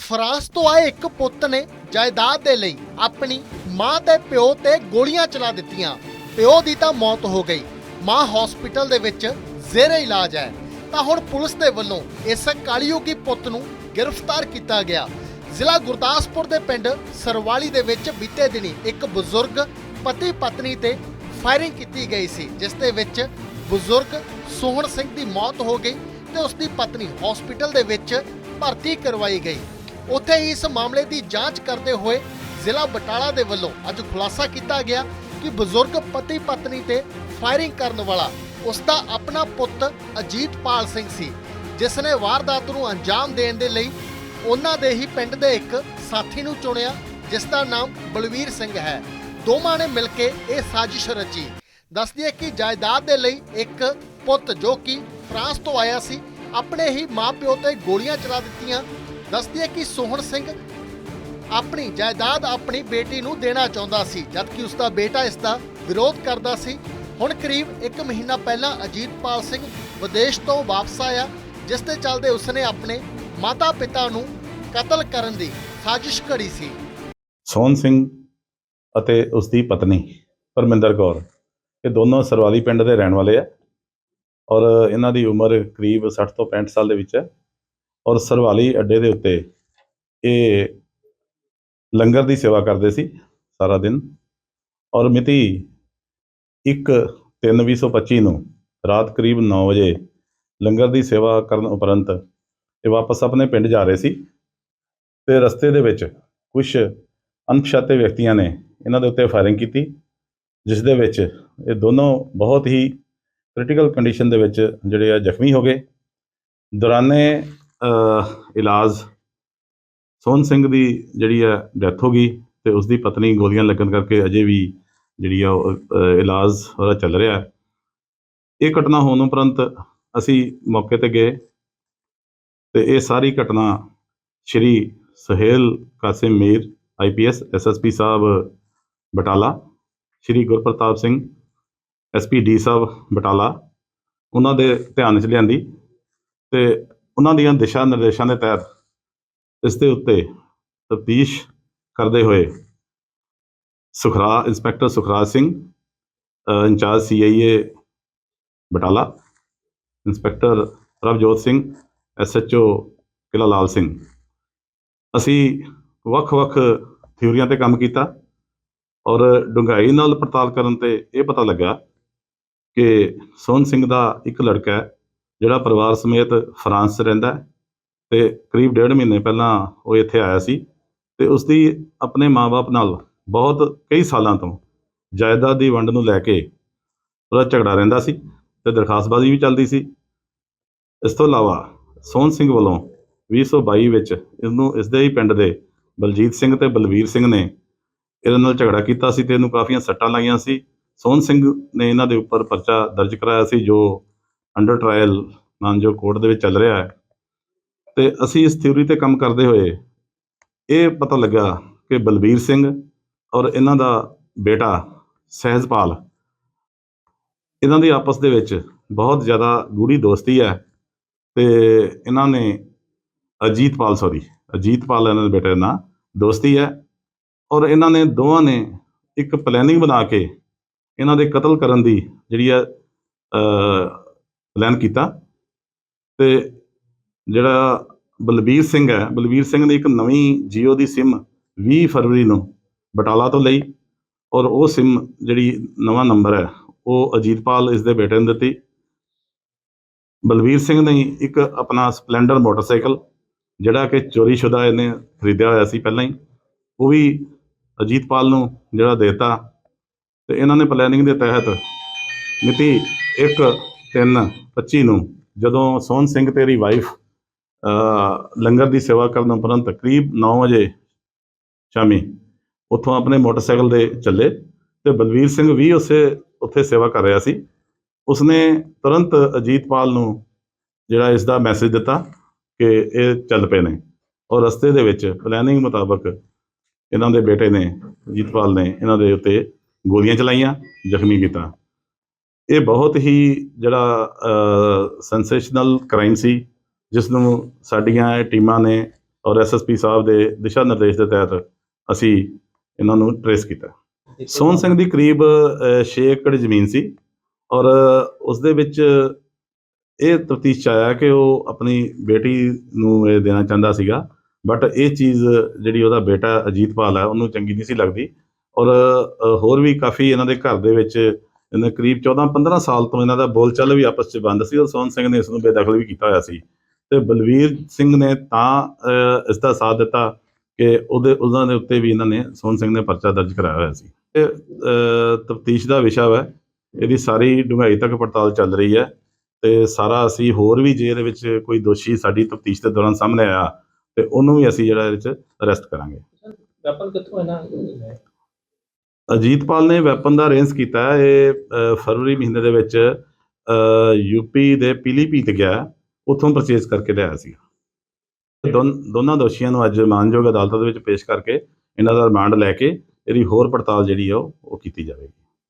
France ਤੋਂ ਆਏ ਇੱਕ ਪੁੱਤ ਨੇ ਜਾਇਦਾਦ ਦੇ ਲਈ ਆਪਣੀ ਮਾਂ ਤੇ ਪਿਓ ਤੇ ਗੋਲੀਆਂ ਚਲਾ ਦਿੱਤੀਆਂ। ਪਿਓ ਦੀ ਤਾਂ ਮੌਤ ਹੋ ਗਈ। ਮਾਂ ਹਸਪੀਟਲ ਦੇ ਵਿੱਚ ਜ਼ੇਰੇ ਇਲਾਜ ਹੈ। ਤਾਂ ਹੁਣ ਪੁਲਿਸ ਦੇ ਵੱਲੋਂ ਇਸ ਕਾਲੀਯੁਗੀ ਪੁੱਤ ਨੂੰ ਗ੍ਰਿਫਤਾਰ ਕੀਤਾ ਗਿਆ। ਜ਼ਿਲ੍ਹਾ ਗੁਰਦਾਸਪੁਰ ਦੇ ਪਿੰਡ ਸਰਵਾਲੀ ਦੇ ਵਿੱਚ ਬੀਤੇ ਦਿਨੀ ਇੱਕ ਬਜ਼ੁਰਗ ਪਤੀ ਪਤਨੀ ਤੇ ਫਾਇਰਿੰਗ ਕੀਤੀ ਗਈ ਸੀ, ਜਿਸ ਦੇ ਵਿੱਚ ਬਜ਼ੁਰਗ ਸੋਹਣ ਸਿੰਘ ਦੀ ਮੌਤ ਹੋ ਗਈ ਤੇ ਉਸ ਦੀ ਪਤਨੀ ਹਸਪੀਟਲ ਦੇ ਵਿੱਚ ਭਰਤੀ ਕਰਵਾਈ ਗਈ। ਉੱਥੇ ਹੀ ਇਸ ਮਾਮਲੇ ਦੀ ਜਾਂਚ ਕਰਦੇ ਹੋਏ ਜ਼ਿਲ੍ਹਾ ਬਟਾਲਾ ਦੇ ਵੱਲੋਂ ਅੱਜ ਖੁਲਾਸਾ ਕੀਤਾ ਗਿਆ ਕਿ ਬਜ਼ੁਰਗ ਪਤੀ ਪਤਨੀ ਤੇ ਫਾਇਰਿੰਗ ਕਰਨ ਵਾਲਾ ਉਸ ਦਾ ਆਪਣਾ ਪੁੱਤ ਅਜੀਤਪਾਲ ਸਿੰਘ ਸੀ, ਜਿਸ ਨੇ ਵਾਰਦਾਤ ਨੂੰ ਅੰਜਾਮ ਦੇਣ ਦੇ ਲਈ ਉਹਨਾਂ ਦੇ ਹੀ ਪਿੰਡ ਦੇ ਇੱਕ ਸਾਥੀ ਨੂੰ ਚੁਣਿਆ, ਜਿਸ ਦਾ ਨਾਮ ਬਲਵੀਰ ਸਿੰਘ ਹੈ। ਦੋਵਾਂ ਨੇ ਮਿਲ ਕੇ ਇਹ ਸਾਜ਼ਿਸ਼ ਰਚੀ। ਦੱਸਦੀ ਹੈ ਕਿ ਜਾਇਦਾਦ ਦੇ ਲਈ ਇੱਕ ਪੁੱਤ ਜੋ ਕਿ ਫਰਾਂਸ ਤੋਂ ਆਇਆ ਸੀ, ਆਪਣੇ ਹੀ ਮਾਪਿਓ ਤੇ ਗੋਲੀਆਂ ਚਲਾ ਦਿੱਤੀਆਂ ਦੱਸਦੀ ਹੈ ਕਿ ਸੋਹਣ ਸਿੰਘ ਆਪਣੀ ਜਾਇਦਾਦ ਆਪਣੀ ਬੇਟੀ ਨੂੰ ਦੇਣਾ ਚਾਹੁੰਦਾ ਸੀ, ਜਦਕਿ ਉਸ ਦਾ ਬੇਟਾ ਇਸ ਦਾ ਵਿਰੋਧ ਕਰਦਾ ਸੀ। ਹੁਣ ਕਰੀਬ 1 ਮਹੀਨਾ ਪਹਿਲਾਂ ਅਜੀਤਪਾਲ ਸਿੰਘ ਵਿਦੇਸ਼ ਤੋਂ ਵਾਪਸ ਆਇਆ, ਜਿਸ ਦੇ ਚੱਲਦੇ ਉਸਨੇ ਆਪਣੇ ਮਾਤਾ-ਪਿਤਾ ਨੂੰ ਕਤਲ ਕਰਨ ਦੀ ਸਾਜ਼ਿਸ਼ ਘੜੀ ਸੀ। ਸੋਹਣ ਸਿੰਘ ਅਤੇ ਉਸ ਦੀ ਪਤਨੀ ਪਰਮਿੰਦਰ ਕੌਰ, ਇਹ ਦੋਨੋਂ ਸਰਵਾਲੀ ਪਿੰਡ ਦੇ ਰਹਿਣ ਵਾਲੇ ਆ ਔਰ ਇਹਨਾਂ ਦੀ ਉਮਰ ਕਰੀਬ 60 ਤੋਂ 65 ਸਾਲ ਦੇ ਵਿੱਚ ਹੈ। ਔਰ ਸਰਵਾਲੀ ਅੱਡੇ ਦੇ ਉੱਤੇ ਇਹ ਲੰਗਰ ਦੀ ਸੇਵਾ ਕਰਦੇ ਸੀ ਸਾਰਾ ਦਿਨ। ਔਰ ਮਿਤੀ 1 3 2025 ਨੂੰ ਰਾਤ ਕਰੀਬ 9 ਵਜੇ ਲੰਗਰ ਦੀ ਸੇਵਾ ਕਰਨ ਉਪਰੰਤ ਇਹ ਵਾਪਸ ਆਪਣੇ ਪਿੰਡ ਜਾ ਰਹੇ ਸੀ ਤੇ ਰਸਤੇ ਦੇ ਵਿੱਚ ਕੁਝ ਅਣਪਛਾਤੇ ਵਿਅਕਤੀਆਂ ਨੇ ਇਹਨਾਂ ਦੇ ਉੱਤੇ ਫਾਇਰਿੰਗ ਕੀਤੀ, ਜਿਸ ਦੇ ਵਿੱਚ ਇਹ ਦੋਨੋਂ ਬਹੁਤ ਹੀ ਕ੍ਰਿਟੀਕਲ ਕੰਡੀਸ਼ਨ ਦੇ ਵਿੱਚ ਜਿਹੜੇ ਆ ਜ਼ਖਮੀ ਹੋ ਗਏ। ਦੌਰਾਨੇ ਇਲਾਜ। ਸੋਹਣ ਸਿੰਘ ਦੀ ਜਿਹੜੀ ਹੈ ਡੈਥ ਹੋ ਗਈ ਤੇ ਉਸ ਦੀ ਪਤਨੀ ਗੋਲੀਆਂ ਲੱਗਣ ਕਰਕੇ ਅਜੇ ਵੀ ਜਿਹੜੀ ਆ ਉਹ, ਇਲਾਜ ਉਹਦਾ ਚੱਲ ਰਿਹਾ ਹੈ। ਇਹ ਘਟਨਾ ਹੋਣ ਉਪਰੰਤ ਅਸੀਂ ਮੌਕੇ ਤੇ ਗਏ ਤੇ ਇਹ ਸਾਰੀ ਘਟਨਾ Shri Suhail Kasim Mir IPS SSP Sahib Batala Shri Gurpartap Singh SP D Sahib Batala ਉਹਨਾਂ ਦੇ ਧਿਆਨ 'ਚ ਲਿਆਂਦੀ ਤੇ ਉਹਨਾਂ ਦੀਆਂ ਦਿਸ਼ਾ ਨਿਰਦੇਸ਼ਾਂ ਦੇ ਤਹਿਤ ਇਸ ਦੇ ਉੱਤੇ ਤਫਤੀਸ਼ ਕਰਦੇ ਹੋਏ ਸੁਖਰਾ ਇੰਸਪੈਕਟਰ ਸੁਖਰਾਜ ਸਿੰਘ ਅ, incharge CIA Batala inspector Ravjot Singh SHO Qila Lal Singh. ਅਸੀਂ ਵੱਖ-ਵੱਖ ਥਿਊਰੀਆਂ ਤੇ ਕੰਮ ਕੀਤਾ ਔਰ ਡੂੰਘਾਈ ਨਾਲ ਪੜਤਾਲ ਕਰਨ ਤੇ ਇਹ ਪਤਾ ਲੱਗਾ ਕਿ ਸੋਹਣ ਸਿੰਘ ਦਾ ਇੱਕ ਲੜਕਾ ਹੈ ਜਿਹੜਾ ਪਰਿਵਾਰ ਸਮੇਤ ਫਰਾਂਸ 'ਚ ਰਹਿੰਦਾ ਹੈ ਤੇ ਕਰੀਬ ਡੇਢ ਮਹੀਨੇ ਪਹਿਲਾਂ ਉਹ ਇੱਥੇ ਆਇਆ ਸੀ ਤੇ ਉਸ ਦੀ ਆਪਣੇ ਮਾਪੇ ਨਾਲ ਬਹੁਤ ਕਈ ਸਾਲਾਂ ਤੋਂ ਜਾਇਦਾਦ ਦੀ ਵੰਡ ਨੂੰ ਲੈ ਕੇ ਉਹਦਾ ਝਗੜਾ ਰਹਿੰਦਾ ਸੀ ਤੇ ਦਰਖਾਸਤਬਾਜ਼ੀ ਵੀ ਚੱਲਦੀ ਸੀ। ਇਸ ਤੋਂ ਇਲਾਵਾ ਸੋਹਣ ਸਿੰਘ ਵੱਲੋਂ 2022 ਵਿੱਚ ਇਹਨੂੰ ਇਸ ਦੇ ਹੀ ਪਿੰਡ ਦੇ ਬਲਜੀਤ ਸਿੰਘ ਤੇ ਬਲਵੀਰ ਸਿੰਘ ਨੇ ਇਹਦੇ ਨਾਲ ਝਗੜਾ ਕੀਤਾ ਸੀ ਤੇ ਇਹਨੂੰ ਕਾਫੀਆਂ ਸੱਟਾਂ ਲਾਈਆਂ ਸੀ। ਸੋਹਣ ਸਿੰਘ ਨੇ ਇਹਨਾਂ ਦੇ ਉੱਪਰ ਪਰਚਾ ਦਰਜ ਕਰਾਇਆ ਸੀ ਜੋ ਅੰਡਰ ਟ੍ਰਾਇਲ ਮਾਨਜੋ ਕੋਰਟ ਦੇ ਵਿੱਚ ਚੱਲ ਰਿਹਾ ਹੈ, ਤੇ ਅਸੀਂ ਇਸ ਥਿਊਰੀ ਤੇ ਕੰਮ ਕਰਦੇ ਹੋਏ ਇਹ ਪਤਾ ਲੱਗਾ ਕਿ ਬਲਬੀਰ ਸਿੰਘ ਔਰ ਇਹਨਾਂ ਦਾ ਬੇਟਾ ਸਹਿਜਪਾਲ, ਇਹਨਾਂ ਦੀ ਆਪਸ ਦੇ ਵਿੱਚ ਬਹੁਤ ਜ਼ਿਆਦਾ ਗੂੜੀ ਦੋਸਤੀ ਹੈ ਤੇ ਇਹਨਾਂ ਨੇ ਅਜੀਤਪਾਲ ਸੌਰੀ ਅਜੀਤਪਾਲ ਇਹਨਾਂ ਦੇ ਬੇਟੇ ਦਾ ਨਾਂ, ਦੋਸਤੀ ਹੈ ਔਰ ਇਹਨਾਂ ਨੇ ਦੋਵਾਂ ਨੇ ਇੱਕ ਪਲੈਨਿੰਗ ਬਣਾ ਕੇ ਇਹਨਾਂ ਦੇ ਕਤਲ ਕਰਨ ਦੀ ਜਿਹੜੀ ਹੈ ਪਲਾਨ ਕੀਤਾ। ਤੇ ਜਿਹੜਾ ਬਲਬੀਰ ਸਿੰਘ ਹੈ, ਬਲਬੀਰ ਸਿੰਘ ਨੇ ਇੱਕ ਨਵੀਂ ਜੀਓ ਦੀ ਸਿਮ 20 ਫਰਵਰੀ ਨੂੰ ਬਟਾਲਾ ਤੋਂ ਲਈ ਔਰ ਉਹ ਸਿਮ ਜਿਹੜੀ ਨਵਾਂ ਨੰਬਰ ਹੈ, ਉਹ ਅਜੀਤਪਾਲ ਇਸ ਦੇ ਬੇਟੇ ਨੂੰ ਦਿੱਤੀ। ਬਲਬੀਰ ਸਿੰਘ ਨੇ ਇੱਕ ਆਪਣਾ ਸਪਲੈਂਡਰ ਮੋਟਰਸਾਈਕਲ, ਜਿਹੜਾ ਕਿ ਚੋਰੀशुदा ਇਹਨੇ ਖਰੀਦਿਆ ਹੋਇਆ ਸੀ ਪਹਿਲਾਂ ਹੀ, ਉਹ ਵੀ ਅਜੀਤਪਾਲ ਨੂੰ ਜਿਹੜਾ ਦਿੱਤਾ। ਤੇ ਇਹਨਾਂ ਨੇ ਪਲੈਨਿੰਗ ਦੇ ਤਹਿਤ ਮਿਤੀ 1 3 25 ਨੂੰ, ਜਦੋਂ ਸੋਹਣ ਸਿੰਘ ਤੇਰੀ ਵਾਈਫ ਲੰਗਰ ਦੀ ਸੇਵਾ ਕਰਨ ਉਪਰੰਤ ਕਰੀਬ 9 ਵਜੇ ਸ਼ਾਮੀ ਉੱਥੋਂ ਆਪਣੇ ਮੋਟਰਸਾਈਕਲ ਦੇ ਚੱਲੇ ਤੇ ਬਲਵੀਰ ਸਿੰਘ ਵੀ ਉਸੇ, ਉੱਥੇ ਸੇਵਾ ਕਰ ਰਿਹਾ ਸੀ। ਉਸਨੇ ਤੁਰੰਤ ਅਜੀਤਪਾਲ ਨੂੰ ਜਿਹੜਾ ਇਸ ਦਾ ਮੈਸੇਜ ਦਿੱਤਾ ਕਿ ਇਹ ਚੱਲ ਪਏ ਨੇ ਔਰ ਰਸਤੇ ਦੇ ਵਿੱਚ ਪਲੈਨਿੰਗ ਮੁਤਾਬਕ ਇਹਨਾਂ ਦੇ ਬੇਟੇ ਨੇ, ਅਜੀਤਪਾਲ ਨੇ ਇਹਨਾਂ ਦੇ ਉੱਤੇ ਗੋਲੀਆਂ ਚਲਾਈਆਂ, ਜ਼ਖਮੀ ਕੀਤਾ। ਇਹ ਬਹੁਤ ਹੀ ਜਿਹੜਾ ਸੈਂਸੇਸ਼ਨਲ ਕ੍ਰਾਈਮ ਸੀ, ਜਿਸ ਨੂੰ ਸਾਡੀਆਂ ਇਹ ਟੀਮਾਂ ਨੇ ਔਰ ਐਸਐਸਪੀ ਸਾਹਿਬ ਦੇ ਦਿਸ਼ਾ ਨਿਰਦੇਸ਼ ਦੇ ਤਹਿਤ ਅਸੀਂ ਇਹਨਾਂ ਨੂੰ ਟਰੇਸ ਕੀਤਾ। ਸੋਹਣ ਸਿੰਘ ਦੀ ਕਰੀਬ 6 ਏਕੜ ਜ਼ਮੀਨ ਸੀ ਔਰ ਉਸ ਦੇ ਵਿੱਚ ਇਹ ਤਫਤੀਸ਼ ਆਇਆ ਕਿ ਉਹ ਆਪਣੀ ਬੇਟੀ ਨੂੰ ਇਹ ਦੇਣਾ ਚਾਹੁੰਦਾ ਸੀਗਾ ਬਟ ਇਹ ਚੀਜ਼ ਜਿਹੜੀ ਉਹਦਾ ਬੇਟਾ ਅਜੀਤਪਾਲ ਹੈ, ਉਹਨੂੰ ਚੰਗੀ ਨਹੀਂ ਸੀ ਲੱਗਦੀ ਔਰ ਹੋਰ ਵੀ ਕਾਫੀ ਇਹਨਾਂ ਦੇ ਘਰ ਦੇ ਵਿੱਚ ਇਹਨਾਂ ਕਰੀਬ 14-15 ਸਾਲ ਤੋਂ ਇਹਨਾਂ ਦਾ ਬੋਲਚਾਲ ਵੀ ਆਪਸ 'ਚ ਬੰਦ ਸੀ ਔਰ ਸੋਹਣ ਸਿੰਘ ਨੇ ਇਸ ਨੂੰ ਬੇਦਖਲ ਵੀ ਕੀਤਾ ਹੋਇਆ ਸੀ। ਤੇ ਬਲਵੀਰ ਸਿੰਘ ਨੇ ਤਾਂ ਅ, ਇਸ ਦਾ ਸਾਥ ਦਿੱਤਾ ਕਿ ਉਹਦੇ ਉਹਨਾਂ ਦੇ ਉੱਤੇ ਵੀ ਇਹਨਾਂ ਨੇ ਸੋਹਣ ਸਿੰਘ ਨੇ ਪਰਚਾ ਦਰਜ ਕਰਾਇਆ ਹੋਇਆ ਸੀ। ਇਹ ਤਫਤੀਸ਼ ਦਾ ਵਿਸ਼ਾ ਹੈ ਇਹਦੀ ਸਾਰੀ ਡੂੰਘਾਈ ਤੱਕ ਪੜਤਾਲ ਚੱਲ ਰਹੀ ਹੈ ਤੇ ਸਾਰਾ ਅਸੀਂ ਹੋਰ ਵੀ ਜੇ ਇਹਦੇ ਵਿੱਚ ਕੋਈ ਦੋਸ਼ੀ ਸਾਡੀ ਤਫਤੀਸ਼ ਦੇ ਦੌਰਾਨ ਸਾਹਮਣੇ ਆਇਆ ਤੇ ਉਹਨੂੰ ਵੀ ਅਸੀਂ ਜਿਹੜਾ ਇਹਦੇ ਵਿੱਚ ਅਰੈਸਟ ਕਰਾਂਗੇ। ਵੈਪਨ ਕਿੱਥੋਂ ਇਹਨਾਂ ਅਜੀਤਪਾਲ ਨੇ ਵੈਪਨ ਦਾ ਅਰੇਂਜ ਕੀਤਾ ਇਹ ਫਰਵਰੀ ਮਹੀਨੇ ਦੇ ਵਿੱਚ ਯੂਪੀ ਦੇ ਪੀਲੀਭੀਤ ਗਿਆ। ਉੱਥੋਂ ਪਰਚੇਸ ਕਰਕੇ ਲਿਆਇਆ ਸੀ ਦੋਨ- ਦੋਨਾਂ ਦੋਸ਼ੀਆਂ ਨੂੰ ਅੱਜ ਮਾਨਯੋਗ ਅਦਾਲਤ ਦੇ ਵਿੱਚ ਪੇਸ਼ ਕਰਕੇ ਇਹਨਾਂ ਦਾ ਰਿਮਾਂਡ ਲੈ ਕੇ ਇਹਦੀ ਹੋਰ ਪੜਤਾਲ ਜਿਹੜੀ ਆ ਉਹ ਉਹ ਕੀਤੀ ਜਾਵੇਗੀ।